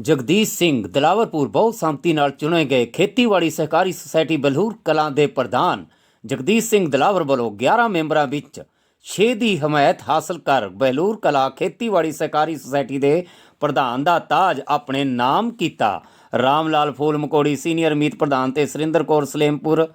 ਜਗਦੀਸ਼ ਸਿੰਘ ਦਲਾਵਰਪੁਰ ਬਹੁ ਸੰਮਤੀ ਨਾਲ ਚੁਣੇ ਗਏ ਖੇਤੀਬਾੜੀ ਸਹਿਕਾਰੀ ਸੁਸਾਇਟੀ ਬਲਹੂਰ ਕਲਾਂ ਦੇ ਪ੍ਰਧਾਨ ਜਗਦੀਸ਼ ਸਿੰਘ ਦਲਾਵਰ ਵੱਲੋਂ 11 ਮੈਂਬਰਾਂ ਵਿੱਚ 6 ਦੀ ਹਮਾਇਤ ਹਾਸਲ ਕਰ ਬਲਹੂਰ ਕਲਾ ਖੇਤੀਬਾੜੀ ਸਹਿਕਾਰੀ ਸੁਸਾਇਟੀ ਦੇ ਪ੍ਰਧਾਨ ਦਾ ਤਾਜ ਆਪਣੇ ਨਾਮ ਕੀਤਾ। ਰਾਮ ਲਾਲ ਫੂਲ ਮਕੋੜੀ ਸੀਨੀਅਰ ਮੀਤ ਪ੍ਰਧਾਨ ਤੇ ਸੁਰਿੰਦਰ ਕੌਰ ਸਲੇਮਪੁਰ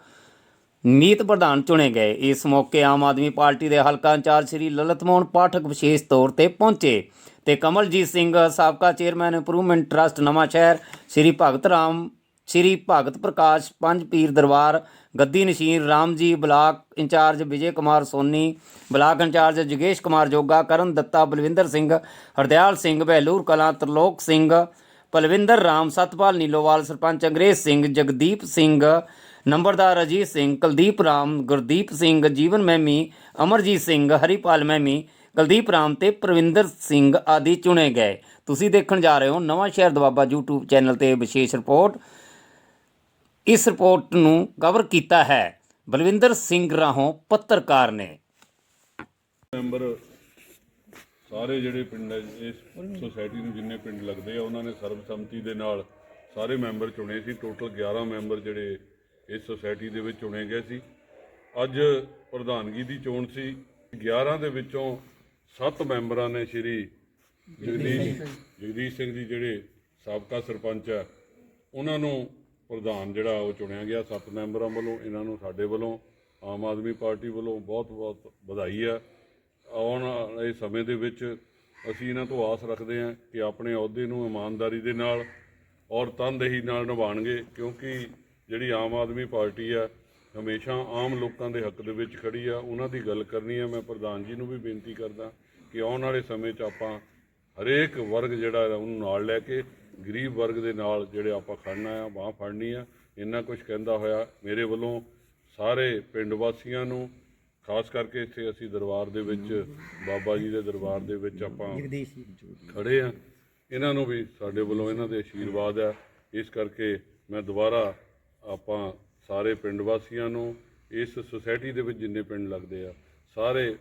ਮੀਤ ਪ੍ਰਧਾਨ ਚੁਣੇ ਗਏ। ਇਸ ਮੌਕੇ ਆਮ ਆਦਮੀ ਪਾਰਟੀ ਦੇ ਹਲਕਾ ਇੰਚਾਰਜ ਸ੍ਰੀ ਲਲਤ ਮੋਹਨ ਪਾਠਕ ਵਿਸ਼ੇਸ਼ ਤੌਰ ਤੇ ਪਹੁੰਚੇ। ਤੇ ਕਮਲਜੀਤ ਸਿੰਘ, ਸਾਬਕਾ ਚੇਅਰਮੈਨ ਇੰਪਰੂਵਮੈਂਟ ਟਰਸਟ ਨਵਾਂ ਸ਼ਹਿਰ, ਸ੍ਰੀ ਭਗਤ ਰਾਮ, ਸ੍ਰੀ ਭਗਤ ਪ੍ਰਕਾਸ਼, ਪੰਜ ਪੀਰ ਦਰਬਾਰ, ਗੱਦੀ ਨਸ਼ੀਨ Ram ji block incharge Vijay Kumar Soni, block incharge ਜਗੇਸ਼ Kumar Joga, Karan Dutta Balwinder Singh, Hardial Singh, ਬਹਿਲੂਰ Kalan Tarlok Singh, Palwinder Ram, Satpal Nilowal, sarpanch Angrez Singh, Jagdeep Singh, ਨੰਬਰਦਾਰ ਅਜੀਤ ਸਿੰਘ, ਕੁਲਦੀਪ ਰਾਮ, ਗੁਰਦੀਪ ਸਿੰਘ, ਜੀਵਨ ਮਹਿਮੀ, ਅਮਰਜੀਤ ਸਿੰਘ, ਹਰੀਪਾਲ ਮਹਿਮੀ ਕੁਲਦੀਪ ਰਾਮ ਤੇ ਪ੍ਰਵਿੰਦਰ ਸਿੰਘ ਆਦਿ ਚੁਣੇ ਗਏ। ਤੁਸੀਂ ਦੇਖਣ ਜਾ ਰਹੇ ਹੋ ਨਵਾਂ ਸ਼ਹਿਰ ਦਵਾਬਾ YouTube ਚੈਨਲ ਤੇ ਵਿਸ਼ੇਸ਼ ਰਿਪੋਰਟ। ਇਸ ਰਿਪੋਰਟ ਨੂੰ ਕਵਰ ਕੀਤਾ ਹੈ ਬਲਵਿੰਦਰ ਸਿੰਘ ਰਾਹੋਂ ਪੱਤਰਕਾਰ ਨੇ। ਮੈਂਬਰ ਸਾਰੇ ਜਿਹੜੇ ਪਿੰਡ ਹੈ, ਇਸ ਸੁਸਾਇਟੀ ਨੂੰ ਜਿੰਨੇ ਪਿੰਡ ਲੱਗਦੇ ਆ ਉਹਨਾਂ ਨੇ ਸਰਬਸੰਮਤੀ ਦੇ ਨਾਲ ਸਾਰੇ ਮੈਂਬਰ ਚੁਣੇ ਸੀ। ਟੋਟਲ 11 ਮੈਂਬਰ ਜਿਹੜੇ ਇਸ ਸੁਸਾਇਟੀ ਦੇ ਵਿੱਚ ਚੁਣੇ ਗਏ ਸੀ। ਅੱਜ ਪ੍ਰਧਾਨਗੀ ਦੀ ਚੋਣ ਸੀ। 11 ਦੇ ਵਿੱਚੋਂ ਸੱਤ ਮੈਂਬਰਾਂ ਨੇ ਸ਼੍ਰੀ ਜਗਦੀਸ਼ ਜਗਦੀਸ਼ ਸਿੰਘ ਜੀ ਜਿਹੜੇ ਸਾਬਕਾ ਸਰਪੰਚ ਹੈ ਉਹਨਾਂ ਨੂੰ ਪ੍ਰਧਾਨ ਜਿਹੜਾ ਉਹ ਚੁਣਿਆ ਗਿਆ। ਸੱਤ ਮੈਂਬਰਾਂ ਵੱਲੋਂ, ਇਹਨਾਂ ਨੂੰ ਸਾਡੇ ਵੱਲੋਂ, ਆਮ ਆਦਮੀ ਪਾਰਟੀ ਵੱਲੋਂ ਬਹੁਤ ਬਹੁਤ ਵਧਾਈ ਹੈ ਆਉਣ ਵਾਲੇ ਸਮੇਂ ਦੇ ਵਿੱਚ ਅਸੀਂ ਇਹਨਾਂ ਤੋਂ ਆਸ ਰੱਖਦੇ ਹਾਂ ਕਿ ਆਪਣੇ ਅਹੁਦੇ ਨੂੰ ਇਮਾਨਦਾਰੀ ਦੇ ਨਾਲ ਔਰ ਤਨਦੇਹੀ ਨਾਲ ਨਿਭਾਉਣਗੇ, ਕਿਉਂਕਿ ਜਿਹੜੀ ਆਮ ਆਦਮੀ ਪਾਰਟੀ ਆ ਹਮੇਸ਼ਾ ਆਮ ਲੋਕਾਂ ਦੇ ਹੱਕ ਦੇ ਵਿੱਚ ਖੜੀ ਆ ਉਹਨਾਂ ਦੀ ਗੱਲ ਕਰਨੀ ਆ। ਮੈਂ ਪ੍ਰਧਾਨ ਜੀ ਨੂੰ ਵੀ ਬੇਨਤੀ ਕਰਦਾ ਕਿ ਆਉਣ ਵਾਲੇ ਸਮੇਂ 'ਚ ਆਪਾਂ ਹਰੇਕ ਵਰਗ ਜਿਹੜਾ ਹੈ ਉਹਨੂੰ ਨਾਲ ਲੈ ਕੇ ਗਰੀਬ ਵਰਗ ਦੇ ਨਾਲ ਜਿਹੜੇ ਆਪਾਂ ਖੜਨਾ ਆ ਬਾਹ ਫੜਨੀ ਆ ਇੰਨਾ ਕੁਝ ਕਹਿੰਦਾ ਹੋਇਆ ਮੇਰੇ ਵੱਲੋਂ ਸਾਰੇ ਪਿੰਡ ਵਾਸੀਆਂ ਨੂੰ ਖਾਸ ਕਰਕੇ ਇੱਥੇ ਅਸੀਂ ਦਰਬਾਰ ਦੇ ਵਿੱਚ ਬਾਬਾ ਜੀ ਦੇ ਦਰਬਾਰ ਦੇ ਵਿੱਚ ਆਪਾਂ ਖੜੇ ਆ। ਇਹਨਾਂ ਨੂੰ ਵੀ ਸਾਡੇ ਵੱਲੋਂ ਇਹਨਾਂ ਦੇ ਆਸ਼ੀਰਵਾਦ ਆ। ਇਸ ਕਰਕੇ ਮੈਂ ਦੁਬਾਰਾ ਆਪਾਂ ਸਾਰੇ ਪਿੰਡ ਵਾਸੀਆਂ ਨੂੰ, ਇਸ ਸੁਸਾਇਟੀ ਦੇ ਵਿੱਚ ਜਿੰਨੇ ਪਿੰਡ ਲੱਗਦੇ ਆ, ਸਾਰੇ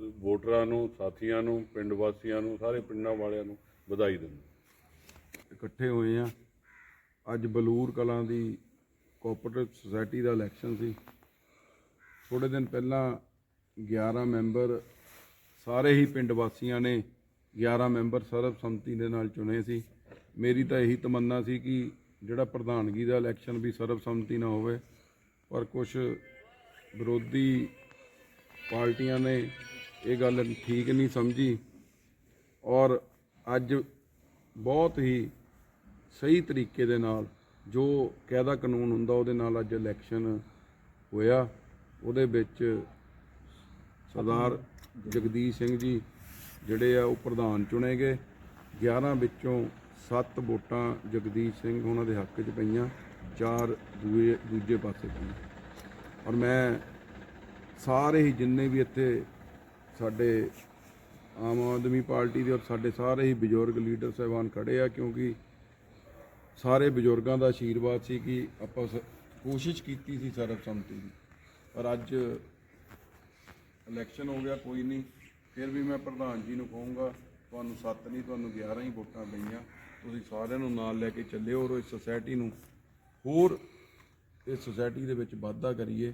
ਵੋਟਰਾਂ ਨੂੰ, ਸਾਥੀਆਂ ਨੂੰ, ਪਿੰਡ ਵਾਸੀਆਂ ਨੂੰ, ਸਾਰੇ ਪਿੰਡਾਂ ਵਾਲਿਆਂ ਨੂੰ ਵਧਾਈ ਦਿੰਦਾ ਇਕੱਠੇ ਹੋਏ ਆ। ਅੱਜ ਬਲੂਰ ਕਲਾਂ ਦੀ ਕੋਆਪਰੇਟਿਵ ਸੁਸਾਇਟੀ ਦਾ ਇਲੈਕਸ਼ਨ ਸੀ। ਥੋੜੇ ਦਿਨ ਪਹਿਲਾਂ 11 ਮੈਂਬਰ ਸਾਰੇ ਹੀ ਪਿੰਡ ਵਾਸੀਆਂ ਨੇ 11 ਮੈਂਬਰ ਸਰਬਸੰਮਤੀ ਦੇ ਨਾਲ ਚੁਣੇ ਸੀ। ਮੇਰੀ ਤਾਂ ਇਹੀ ਤਮੰਨਾ ਸੀ ਕਿ ਜਿਹੜਾ ਪ੍ਰਧਾਨਗੀ ਦਾ ਇਲੈਕਸ਼ਨ ਵੀ ਸਰਬਸੰਮਤੀ ਨਾਲ ਹੋਵੇ, ਪਰ ਕੁਝ ਵਿਰੋਧੀ ਪਾਰਟੀਆਂ ਨੇ ਇਹ ਗੱਲ ਠੀਕ ਨਹੀਂ ਸਮਝੀ। ਔਰ ਅੱਜ ਬਹੁਤ ਹੀ ਸਹੀ ਤਰੀਕੇ ਦੇ ਨਾਲ ਜੋ ਕਾਇਦਾ ਕਾਨੂੰਨ ਹੁੰਦਾ, ਉਹਦੇ ਨਾਲ ਅੱਜ ਇਲੈਕਸ਼ਨ ਹੋਇਆ। ਉਹਦੇ ਵਿੱਚ ਸਰਦਾਰ ਜਗਦੀਸ਼ ਸਿੰਘ ਜੀ ਜਿਹੜੇ ਆ, ਉਹ ਪ੍ਰਧਾਨ ਚੁਣੇ ਗਏ। 11 ਵਿੱਚੋਂ 7 ਵੋਟਾਂ ਜਗਦੀਸ਼ ਸਿੰਘ ਉਹਨਾਂ ਦੇ ਹੱਕ 'ਚ ਪਈਆਂ, ਚਾਰ ਦੂਏ, ਦੂਜੇ ਪਾਸੇ ਪਈਆਂ। ਔਰ ਮੈਂ ਸਾਰੇ ਹੀ ਜਿੰਨੇ ਵੀ ਇੱਥੇ ਸਾਡੇ ਆਮ ਆਦਮੀ ਪਾਰਟੀ ਦੇ ਔਰ ਸਾਡੇ ਸਾਰੇ ਹੀ ਬਜ਼ੁਰਗ ਲੀਡਰ ਸਾਹਿਬਾਨ ਖੜੇ ਆ, ਕਿਉਂਕਿ ਸਾਰੇ ਬਜ਼ੁਰਗਾਂ ਦਾ ਆਸ਼ੀਰਵਾਦ ਸੀ ਕਿ ਆਪਾਂ ਸ- ਕੋਸ਼ਿਸ਼ ਕੀਤੀ ਸੀ ਸਰਬਸੰਮਤੀ ਦੀ। ਪਰ ਅੱਜ ਇਲੈਕਸ਼ਨ ਹੋ ਗਿਆ, ਕੋਈ ਨਹੀਂ। ਫਿਰ ਵੀ ਮੈਂ ਪ੍ਰਧਾਨ ਜੀ ਨੂੰ ਕਹੂੰਗਾ, ਤੁਹਾਨੂੰ 7 ਨਹੀਂ, ਤੁਹਾਨੂੰ 11 ਹੀ ਵੋਟਾਂ ਪਈਆਂ। ਤੁਸੀਂ ਸਾਰਿਆਂ ਨੂੰ ਨਾਲ ਲੈ ਕੇ ਚੱਲਿਓ ਔਰ ਇਸ ਸੁਸਾਇਟੀ ਨੂੰ ਹੋਰ ਇਸ ਸੁਸਾਇਟੀ ਦੇ ਵਿੱਚ ਵਾਧਾ ਕਰੀਏ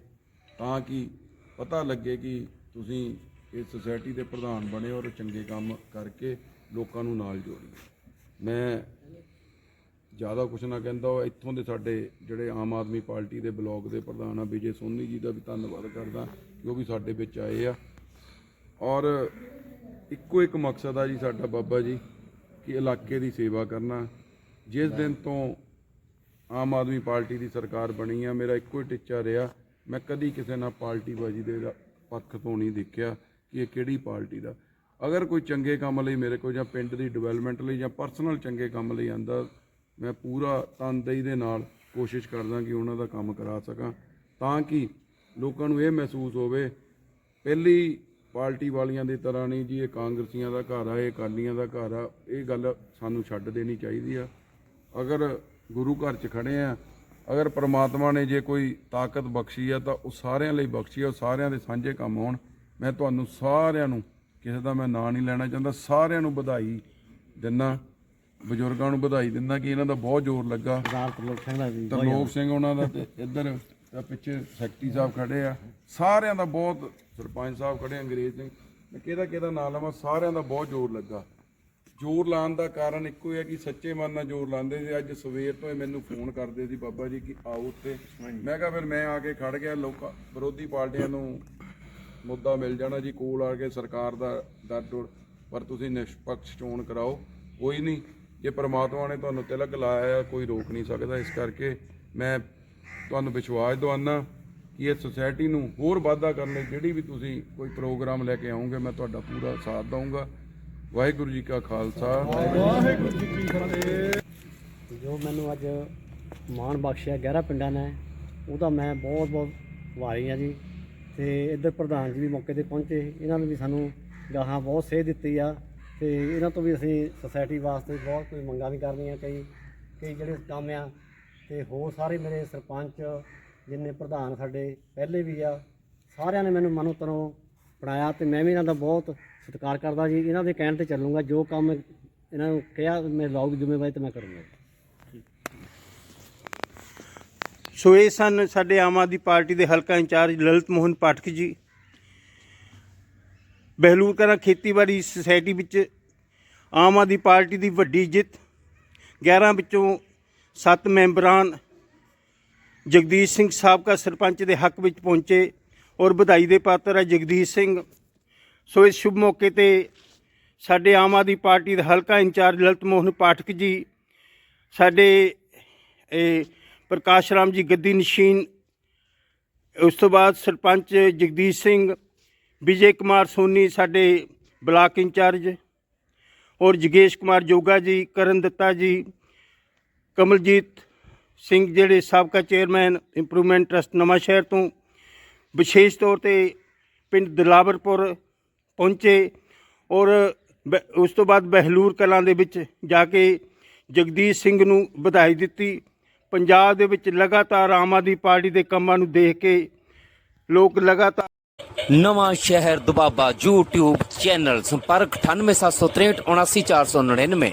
ਤਾਂ ਕਿ ਪਤਾ ਲੱਗੇ ਕਿ ਤੁਸੀਂ ਇਸ ਸੁਸਾਇਟੀ ਦੇ ਪ੍ਰਧਾਨ ਬਣੇ ਔਰ ਚੰਗੇ ਕੰਮ ਕਰਕੇ ਲੋਕਾਂ ਨੂੰ ਨਾਲ ਜੋੜੀਏ। ਮੈਂ ਜ਼ਿਆਦਾ ਕੁਛ ਨਾ ਕਹਿੰਦਾ ਉਹ ਇੱਥੋਂ ਦੇ ਸਾਡੇ ਜਿਹੜੇ ਆਮ ਆਦਮੀ ਪਾਰਟੀ ਦੇ ਬਲਾਕ ਦੇ ਪ੍ਰਧਾਨ ਆ, ਵਿਜੇ ਸੋਨੀ ਜੀ ਦਾ ਵੀ ਧੰਨਵਾਦ ਕਰਦਾ, ਕਿ ਉਹ ਵੀ ਸਾਡੇ ਵਿੱਚ ਆਏ ਆ। ਔਰ ਇੱਕੋ ਇੱਕ ਮਕਸਦ ਆ ਜੀ ਸਾਡਾ ਬਾਬਾ ਜੀ ਕਿ ਇਲਾਕੇ ਦੀ ਸੇਵਾ ਕਰਨਾ। ਜਿਸ ਦਿਨ ਤੋਂ ਆਮ ਆਦਮੀ ਪਾਰਟੀ ਦੀ ਸਰਕਾਰ ਬਣੀ ਆ ਮੇਰਾ ਇੱਕੋ ਹੀ ਟੀਚਾ ਰਿਹਾ। ਮੈਂ ਕਦੀ ਕਿਸੇ ਨਾਲ ਪਾਰਟੀਬਾਜ਼ੀ ਦੇ ਰਾ- ਪੱਖ ਤੋਂ ਨਹੀਂ ਦੇਖਿਆ ਕਿ ਇਹ ਕਿਹੜੀ ਪਾਰਟੀ ਦਾ। ਅਗਰ ਕੋਈ ਚੰਗੇ ਕੰਮ ਲਈ ਮੇਰੇ ਕੋਲ ਜਾਂ ਪਿੰਡ ਦੀ ਡਿਵੈਲਪਮੈਂਟ ਲਈ ਜਾਂ ਪਰਸਨਲ ਚੰਗੇ ਕੰਮ ਲਈ ਆਂਦਾ ਮੈਂ ਪੂਰਾ ਤਨਦੇਹੀ ਦੇ ਨਾਲ ਕੋਸ਼ਿਸ਼ ਕਰਦਾ ਕਿ ਉਹਨਾਂ ਦਾ ਕੰਮ ਕਰਾ ਸਕਾਂ। ਤਾਂ ਕਿ ਲੋਕਾਂ ਨੂੰ ਇਹ ਮਹਿਸੂਸ ਹੋਵੇ ਪਹਿਲੀ ਪਾਰਟੀ ਵਾਲੀਆਂ ਦੀ ਤਰ੍ਹਾਂ ਨਹੀਂ ਜੀ ਇਹ ਕਾਂਗਰਸੀਆਂ ਦਾ ਘਰ ਆ ਇਹ ਅਕਾਲੀਆਂ ਦਾ ਘਰ ਆ। ਇਹ ਗੱਲ ਸਾਨੂੰ ਛੱਡ ਦੇਣੀ ਚਾਹੀਦੀ ਆ। ਅਗਰ ਗੁਰੂ ਘਰ 'ਚ ਖੜੇ ਆ ਅਗਰ ਪ੍ਰਮਾਤਮਾ ਨੇ ਜੇ ਕੋਈ ਤਾਕਤ ਬਖਸ਼ੀ ਆ ਤਾਂ ਉਹ ਸਾਰਿਆਂ ਲਈ ਬਖਸ਼ੀ ਆ ਉਹ ਸਾਰਿਆਂ ਦੇ ਸਾਂਝੇ ਕੰਮ ਹੋਣ। ਮੈਂ ਤੁਹਾਨੂੰ ਸਾਰਿਆਂ ਨੂੰ ਕਿਸੇ ਦਾ ਮੈਂ ਨਾਂ ਨਹੀਂ ਲੈਣਾ ਚਾਹੁੰਦਾ ਸਾਰਿਆਂ ਨੂੰ ਵਧਾਈ ਦਿੰਨਾ। ਬਜ਼ੁਰਗਾਂ ਨੂੰ ਵਧਾਈ ਦਿੰਦਾ ਕਿ ਇਹਨਾਂ ਦਾ ਬਹੁਤ ਜ਼ੋਰ ਲੱਗਾ। ਸਰਦਾਰ ਤਰਲੋਕ ਸਿੰਘ ਦਾ ਵੀ ਤਰਲੋਕ ਸਿੰਘ ਉਹਨਾਂ ਦਾ ਤੇ ਇੱਧਰ ਤਾਂ ਪਿੱਛੇ ਸੈਕਟਰੀ ਸਾਹਿਬ ਖੜੇ ਆ। ਸਾਰਿਆਂ ਦਾ ਬਹੁਤ ਸਰਪੰਚ ਸਾਹਿਬ ਖੜੇ ਆ, ਅੰਗਰੇਜ਼ ਸਿੰਘ। ਮੈਂ ਕਿਹਦਾ ਕਿਹਦਾ ਨਾਂ ਲਵਾਂ ਸਾਰਿਆਂ ਦਾ ਬਹੁਤ ਜ਼ੋਰ ਲੱਗਾ। ਜ਼ੋਰ ਲਾਉਣ ਦਾ ਕਾਰਨ ਇੱਕੋ ਹੀ ਹੈ ਕਿ ਸੱਚੇ ਮਨ ਨਾਲ ਜ਼ੋਰ ਲਾਉਂਦੇ ਸੀ। ਅੱਜ ਸਵੇਰ ਤੋਂ ਹੀ ਮੈਨੂੰ ਫੋਨ ਕਰਦੇ ਸੀ ਬਾਬਾ ਜੀ ਕਿ ਆਓ ਉੱਤੇ ਮੈਂ ਕਿਹਾ ਫਿਰ ਮੈਂ ਆ ਕੇ ਖੜ ਗਿਆ। ਲੋਕਾਂ ਵਿਰੋਧੀ ਪਾਰਟੀਆਂ ਨੂੰ ਮੁੱਦਾ ਮਿਲ ਜਾਣਾ ਜੀ ਕੋਲ ਆ ਕੇ ਸਰਕਾਰ ਦਾ ਡਰ ਡੋਰ ਪਰ ਤੁਸੀਂ ਨਿਸ਼ਪਕਸ਼ ਚੋਣ ਕਰਾਓ। ਕੋਈ ਨਹੀਂ। ਜੇ ਪ੍ਰਮਾਤਮਾ ਨੇ ਤੁਹਾਨੂੰ ਤਿਲਕ ਲਾਇਆ ਕੋਈ ਰੋਕ ਨਹੀਂ ਸਕਦਾ। ਇਸ ਕਰਕੇ ਮੈਂ ਤੁਹਾਨੂੰ ਵਿਸ਼ਵਾਸ ਦਵਾਨਾ ਕਿ ਇਹ ਸੁਸਾਇਟੀ ਨੂੰ ਹੋਰ ਵਾਧਾ ਕਰਨ ਲਈ ਜਿਹੜੀ ਵੀ ਤੁਸੀਂ ਕੋਈ ਪ੍ਰੋਗਰਾਮ ਲੈ ਕੇ ਆਓਗੇ ਮੈਂ ਤੁਹਾਡਾ ਪੂਰਾ ਸਾਥ ਦਊਂਗਾ। ਵਾਹਿਗੁਰੂ ਜੀ ਕਾ ਖਾਲਸਾ। ਵਾਹਿਗੁਰੂ ਜੀ ਕੀ ਫਤਿਹ। ਜੋ ਮੈਨੂੰ ਅੱਜ ਮਾਣ ਬਖਸ਼ਿਆ 11 ਪਿੰਡਾਂ ਨੇ ਉਹਦਾ ਮੈਂ ਬਹੁਤ ਬਹੁਤ ਵਾਰੀ ਆ ਜੀ। ਤੇ ਇੱਧਰ ਪ੍ਰਧਾਨ ਜੀ ਵੀ ਮੌਕੇ ਤੇ ਪਹੁੰਚੇ ਇਹਨਾਂ ਨੇ ਵੀ ਸਾਨੂੰ ਗਾਹਾਂ ਬਹੁਤ ਸੇਧ ਦਿੱਤੀ ਆ। ਤੇ ਇਹਨਾਂ ਤੋਂ ਵੀ ਅਸੀਂ ਸੁਸਾਇਟੀ ਵਾਸਤੇ ਬਹੁਤ ਕੋਈ ਮੰਗਾਂ ਵੀ ਕਰਨੀਆਂ ਕਈ ਕਈ ਜਿਹੜੇ ਕੰਮ ਆ ਤੇ ਹੋਰ ਸਾਰੇ ਮੇਰੇ ਸਰਪੰਚ, ਜਿੰਨੇ ਪ੍ਰਧਾਨ ਸਾਡੇ, ਪਹਿਲੇ ਵੀ ਆ, ਸਾਰਿਆਂ ਨੇ ਮੈਨੂੰ ਮਨੋਂ ਤਨੋਂ ਬਣਾਇਆ ਤੇ ਮੈਂ ਵੀ ਇਹਨਾਂ ਦਾ ਬਹੁਤ ਸਤਿਕਾਰ ਕਰਦਾ ਜੀ। ਇਹਨਾਂ ਦੇ ਕਹਿਣ ਤੇ ਚੱਲੂੰਗਾ, ਜੋ ਕੰਮ ਇਹਨਾਂ ਨੂੰ ਕਿਹਾ, ਮੈਂ ਲੌਗ ਜ਼ਿੰਮੇਵਾਰੀ ਤੇ ਮੈਂ ਕਰੂੰਗਾ ਸੋ ਇਹ ਸਨ ਸਾਡੇ ਆਮ ਆਦਮੀ ਪਾਰਟੀ ਦੇ ਹਲਕਾ ਇੰਚਾਰਜ ਲਲਿਤ ਮੋਹਨ ਪਾਠਕ ਜੀ। ਬਹਿਲੂਰ ਕਲਾਂ ਖੇਤੀਬਾੜੀ ਸੁਸਾਇਟੀ ਵਿੱਚ ਆਮ ਆਦਮੀ ਪਾਰਟੀ ਦੀ ਵੱਡੀ ਜਿੱਤ 11 ਵਿੱਚੋਂ ਸੱਤ ਮੈਂਬਰਾਂ ਜਗਦੀਸ਼ ਸਿੰਘ ਸਾਬਕਾ ਸਰਪੰਚ ਦੇ ਹੱਕ ਵਿੱਚ ਪਹੁੰਚੇ ਔਰ ਵਧਾਈ ਦੇ ਪਾਤਰ ਹੈ ਜਗਦੀਸ਼ ਸਿੰਘ। ਸੋ ਇਸ ਸ਼ੁਭ ਮੌਕੇ ਤੇ ਸਾਡੇ ਆਮ ਆਦਮੀ ਪਾਰਟੀ ਦੇ ਹਲਕਾ ਇੰਚਾਰਜ ਲਲਤ ਮੋਹਨ ਪਾਠਕ ਜੀ, ਸਾਡੇ ਇਹ ਪ੍ਰਕਾਸ਼ ਰਾਮ ਜੀ ਗੱਦੀ ਨਸ਼ੀਨ, ਉਸ ਤੋਂ ਬਾਅਦ ਸਰਪੰਚ ਜਗਦੀਸ਼ ਸਿੰਘ, ਵਿਜੇ ਕੁਮਾਰ ਸੋਨੀ ਸਾਡੇ ਬਲਾਕ ਇੰਚਾਰਜ ਔਰ ਜਗੇਸ਼ ਕੁਮਾਰ ਜੋਗਾ ਜੀ, ਕਰਨ ਦਿੱਤਾ ਜੀ ਕਮਲਜੀਤ ਸਿੰਘ ਜਿਹੜੇ ਸਾਬਕਾ ਚੇਅਰਮੈਨ ਇੰਪਰੂਵਮੈਂਟ ਟਰਸਟ ਨਵਾਂ ਸ਼ਹਿਰ ਤੋਂ ਵਿਸ਼ੇਸ਼ ਤੌਰ ਤੇ ਪਿੰਡ ਦਲਾਵਰਪੁਰ ਪਹੁੰਚੇ ਔਰ ਬ- ਉਸ ਤੋਂ ਬਾਅਦ ਬਹਿਲੂਰ ਕਲਾਂ ਦੇ ਵਿੱਚ ਜਾ ਕੇ ਜਗਦੀਸ਼ ਸਿੰਘ ਨੂੰ ਵਧਾਈ ਦਿੱਤੀ। ਪੰਜਾਬ ਦੇ ਵਿੱਚ ਲਗਾਤਾਰ ਆਮ ਆਦਮੀ ਪਾਰਟੀ ਦੇ ਕੰਮਾਂ ਨੂੰ ਦੇਖ ਕੇ ਲੋਕ ਲਗਾਤਾਰ ਨਵਾਂ ਸ਼ਹਿਰ ਦੁਬਾਬਾ YouTube ਚੈਨਲ ਸੰਪਰਕ 98763 79499